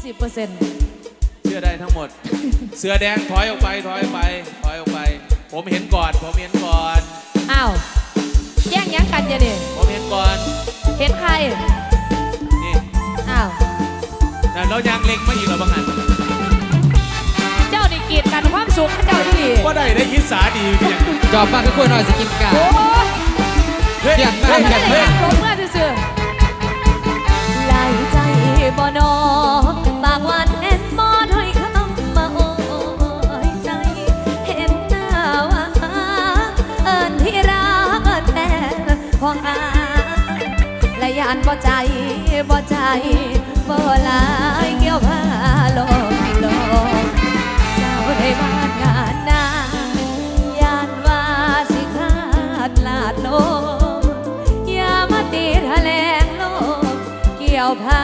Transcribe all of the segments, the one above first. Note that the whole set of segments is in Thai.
20เปอร์เซ็นต์เชื่อได้ทั้งหมด เสือแดงถอยออกไปถอยออกไปถอยออกไป ผมเห็นก่อนผมเห็นก่อน อ้าว แย่งยังกันเนี่ยนี่ผมเห็นก่อนเห็นใคร นี่อ้าวนั่นแล้วยางเล็งมาอีกแล้วบางอันเจ้านี่กีดกันความสุขเจ้าที่ดีก็ได้ได้ยินสาดีเพียงจอบบ้านทุกคนหน่อยสิกินกาโอ้ยเฮ้ยเปลี่ยนมาเฮ้ยไม่ได้เฮ้อยยากลบเมื่อซื่อๆไหลใจบ่นอ ของอาและยานบ่ใจบ่ใจบ่ลายเกี่ยวผ้าลมลมเจ้าได้บ้านงานนายานว่าสิขาดลาดลมอย่ามาตีทะแลงลมเกี่ยวผ้า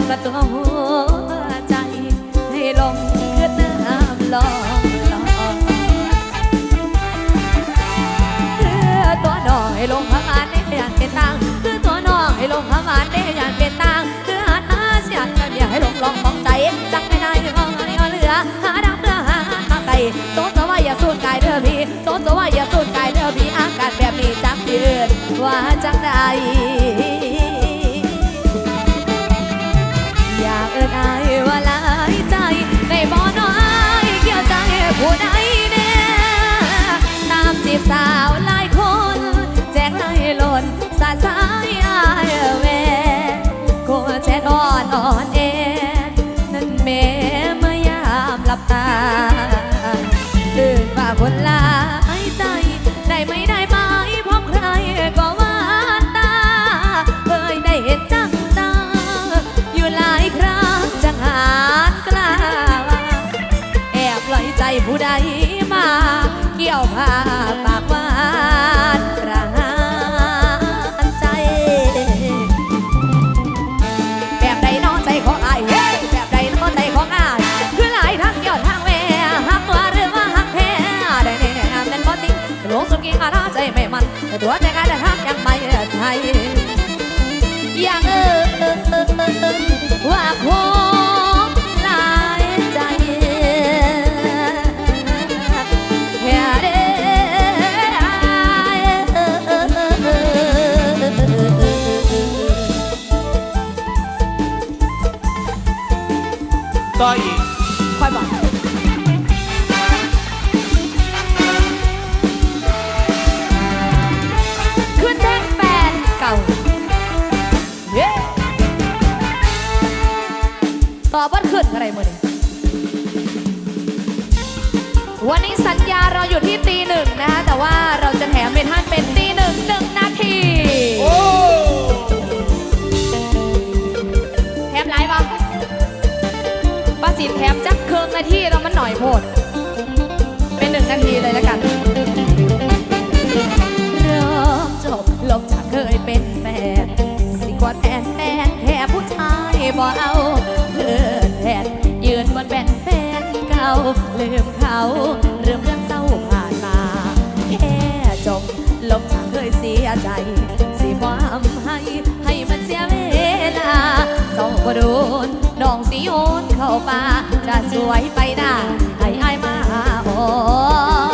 านประตูหัวใจ ให้ลงขึ้นน้ำลองลองคือตัวน้องให้ลงพมานได้ยานเป็นตังคือตัวน้องให้ลงพมานได้ยานเป็นตังคือหาหาเสียงกันอยให้ลงลองมองใจจักไม่ได้มองอะไรก็เหลือหาดังเพื่อหามาไกลโต๊ะจะว่าอย่าสูดกายเด้อพี่โต๊ะจะว่าอย่าสูดกายเด้อพี่อากาศแบบนี้จักยืนว่าจังใด คแชทอ่อนอ่อนเอ็นนั่นแม่เมื่อยามหลับตาตื่นว่าคนลายใจ ได้ไม่ได้ไหมพบใครก็ว่าตาเคยได้เห็นจังตา อยู่หลายครั้งจังหารกล้าวแอบปล่อยใจผู้ใดมา เกี่ยวผ้า หลวงสุกี้อาราใจไม่มันแต่ตัวใจกันแต่ทักยังไม่ใช่อย่างเออเออเออเออว่าคงหลายใจแค่เด้อยต่ออีก ตอบว่าขึ้นอะไรมือนี่วันนี้สัญญาเราอยู่ที่ตีหนึ่งนะคะ แต่ว่าเราจะแถมเป็นท่านเป็นตีหนึ่งหนึ่งนาทีโอ้แถมไลฟ์ปะป้าสินแถมจักเครื่องนาทีเรามันหน่อยโพดาเรื่องเรื่องเศร้าผ่านมา แค่จบลบจากเคยเสียใจสีความให้ให้มันเสียเวลาเศร้าก็โดนน้องสีโอนเข้าป่าจะสวยไปหน้าให้อายมาอ๋อ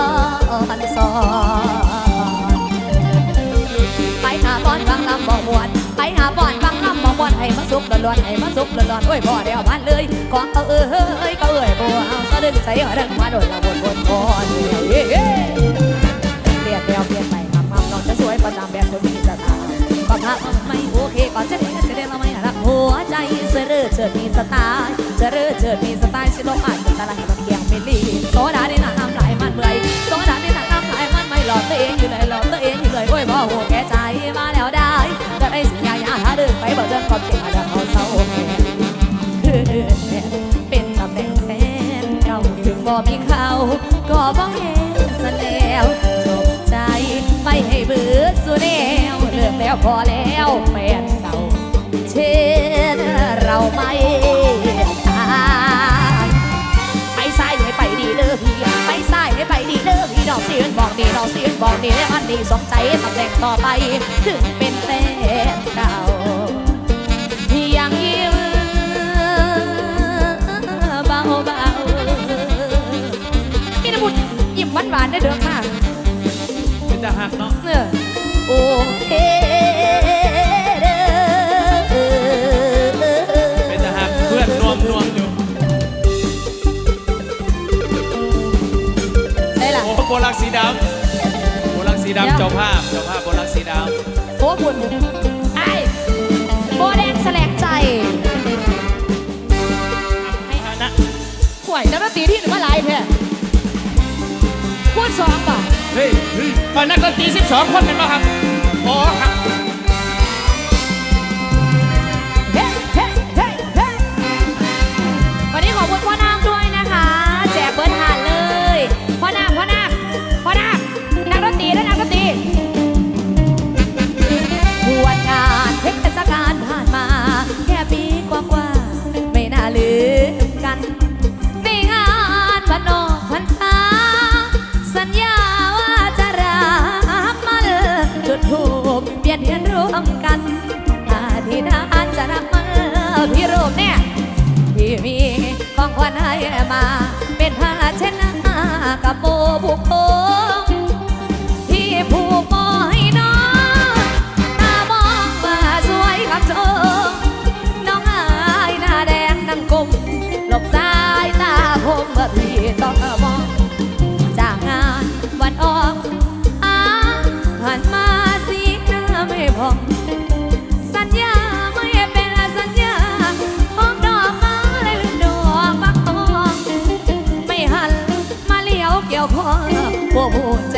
ให้มาสุกล้วนๆให้มาสุกล้วนๆโอ้ยบ่เดียวมันเลยขอเอาเอ้ยก็เอ้ยบัวเอาซะดึงใส่เรื่องมาโดนละวนวนก่อนเยเฮ้เปลี่ยนแนวเปลี่ยนไปทำทำน้องจะสวยประจำแบบคนมีสไตล์ก็ถ้าไม่โอเคก็จะได้จะได้เราไม่รักหัวใจเสือเรือเจิดมีสไตล์เสือเรือเจิดมีสไตล์สิโลกอ่านเป็นตาลายมันเกียงเป็นลีโซดาด้หนาน้ำไหลมันเมื่อยโซดาด้หนาน้ำ หลอกตัวเองอยู่เลยหลอกตัวเองอยู่เลยโอ้ยบ่หัวแกใจมาแล้วได้ก็ได้สัญญาอย่าหาเดินไปบอกเรื่อความจริงมาดังเขาเศร้าแม่คือแม่เป็นตำแหน่งแฟนเก่าถึงบ่มีเขาก็บ่เห็นซะแล้วจบใจไม่ให้เบื่อสุดแนวเลิกแล้วพอแล้วแฟนเก่าเช่นเราไม่ ให้ไปดีเด้อพี่ไปซ้อพี่ดอกเสียนบอกดีดอกเสียนบอกดีและอันดีสมใจตำแหน่งต่อไปถึงเป็นแฟนเก่าที่ยังยิ้มเบาเบาพี่นบุตรยิ้มหวานหวานได้เด้อค่ะเป็นตาหักเนาะโอเค สีเดี๋ยวดำเจ้าภาพเจ้าภาพโบลักสีดโอ้บุญไอ้โบแดงแสลงใจำนะข่วยนักดนตรีที่หนึ่งมาหลายเท่พูดสองป่ะเฮ้ยเฮ้ยตอนนักดนตรี12คนเป็นป่ะครับอ๋อครับ ใจ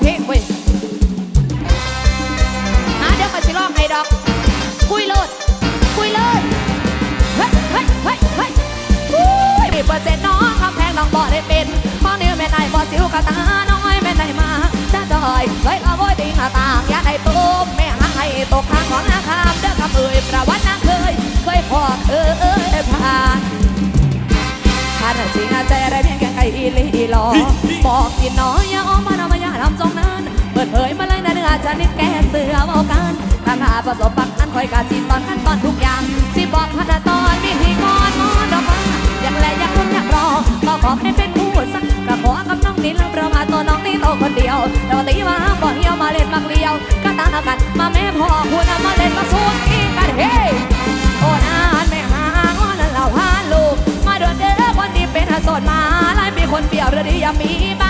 เพลงเว้ยหาเดี๋ยวมาสิลองให้ดอก คุยโลด คุยเลยเฮ้ยเฮ้ยเฮ้ยเฮ้ยอุ้ยมีเปอร์เซ็นต์น้องคำแพงน้องบ่ได้เป็นเพราะนิ้วแม่นายบ่สิวกระตาน้อยแม่นายมาจ้าจอยเลยละโว้ยติงหาต่างอยากให้ตุ้มแม่หาให้ตกข้างของนาคามเด้อคำเอ่ยประวัตินางเคย เคยพอเอ่ยผ่านถ้าจริงอาใจอะไรเพียงแค่ไก่อีหลีหลอบอกกินน้อยอย่าอ้อมมาเราม ทำจงนั้น เปิดเผยมาเลยนะเนื้อจะนิดแก่เสือเอากันถ้าหาประสบปักนั้นคอยกาสีสอนขั้นตอนทุกอย่างสิบอกขั้นตอนวิธีก่อนมอดอกมาอยากแลอยากรุ่นอยากรอก็ขอให้เป็นผู้สักก็ขอกับน้องนินแล้วเรามาตัวน้องนี่โตคนเดียวเราตีมาบ่เหี่ยวมาเล่นมักเลียวก็ตามกันมาแม่พ่อคุณมาเล่นมาสู้กันเฮ้โอนานไม่หางว่านั้นเราพาลูกมาเดินเด้อคนที่เป็นโสดมาหลายมีคนเปรียวหรือดีอย่ามีบ้า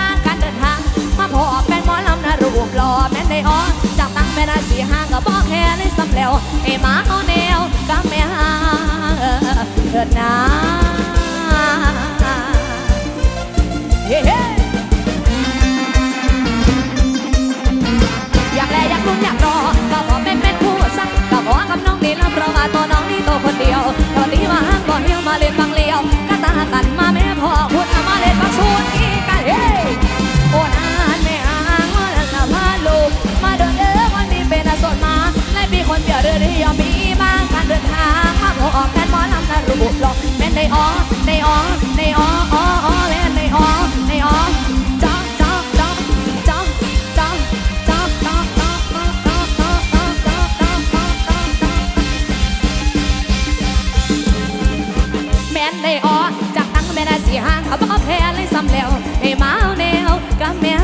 อแม่นในอ้อจากตั้งแม่นาสีห้างก็บอกแค่ในสำแล้วไอ้หมาเอาแนวกับแม่ห่างเถิดนา ดียวเรือมมีบ้างการเดินทางมาขอออกแม่นหมอลำนะรูปหลอกแม่นในอ้อในอ้อในอ้ออ้ออ้อแม่นในอ้อในอ้อจ้าจ้าจ้าจ้าจ้าจ้าจ้าจ้าจ้าจ้าจ้าจ้าจ้าจ้าจ้าจ้าแม่นในอ้อจากตั้งแม่นาสีห้างเขาบอกแพ้เลยซ้ำแล้วไอ้หมาเอาแนวกับแม่